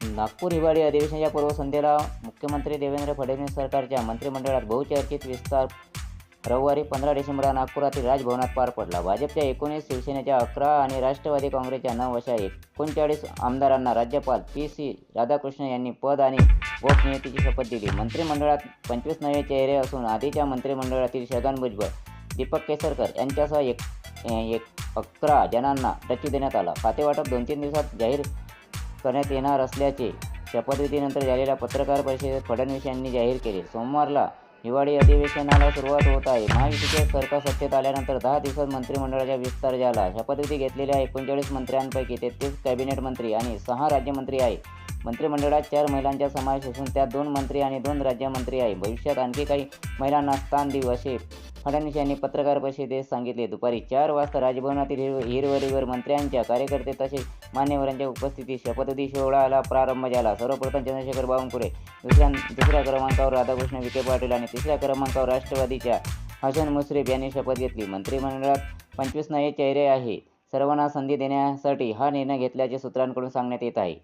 नागपूर हिवाळी अधिवेशनाच्या पूर्वसंध्येला मुख्यमंत्री देवेंद्र फडणवीस सरकारच्या मंत्रिमंडळात बहुचर्चित विस्तार. रविवारी पंधरा डिसेंबरला नागपुरातील राजभवनात पार पडला. भाजपच्या एकोणीस शिवसेनेच्या अकरा आणि राष्ट्रवादी काँग्रेसच्या नऊ अशा एकोणचाळीस आमदारांना राज्यपाल पी सी राधाकृष्ण यांनी पद आणि गोपनीयतेची शपथ दिली. मंत्रिमंडळात पंचवीस नवे चेहरे असून आधीच्या मंत्रिमंडळातील छगन भुजबळ दीपक केसरकर यांच्यासह एक एक अकरा जणांना डच्चू देण्यात आला. खातेवाटप दोन तीन दिवसात जाहीर करण्यात येणार असल्याचे शपथविधीनंतर झालेल्या पत्रकार परिषदेत फडणवीस यांनी जाहीर केले. सोमवारला हिवाळी अधिवेशनाला सुरुवात होत आहे. महायुतीचे सरकार सत्तेत आल्यानंतर दहा दिवसात मंत्रिमंडळाचा विस्तार झाला. शपथविधी घेतलेल्या एकोणचाळीस मंत्र्यांपैकी तेहतीस कॅबिनेट मंत्री आणि सहा राज्यमंत्री आहे मंत्रिमंडळात चार महिलांचा समावेश असून त्यात दोन मंत्री आणि दोन राज्यमंत्री आहे भविष्यात आणखी काही महिलांना स्थान देऊ असे फडणवीस यांनी पत्रकार परिषदेत सांगितले दुपारी चार वाजता राजभवनातील हिरव हिरवळीवर मंत्र्यांच्या कार्यकर्ते तसेच मान्यवरांच्या उपस्थितीत शपथविधी सोहळ्याला प्रारंभ झाला. सर्वप्रथम चंद्रशेखर बावनकुळे दुसऱ्या दुसऱ्या क्रमांकावर राधाकृष्ण विखे पाटील आणि तिसऱ्या क्रमांकावर राष्ट्रवादीच्या हसन मुश्रीफ यांनी शपथ घेतली. मंत्रिमंडळात पंचवीस नये चेहरे आहे सर्वांना संधी देण्यासाठी हा निर्णय घेतल्याचे सूत्रांकडून सांगण्यात येत आहे.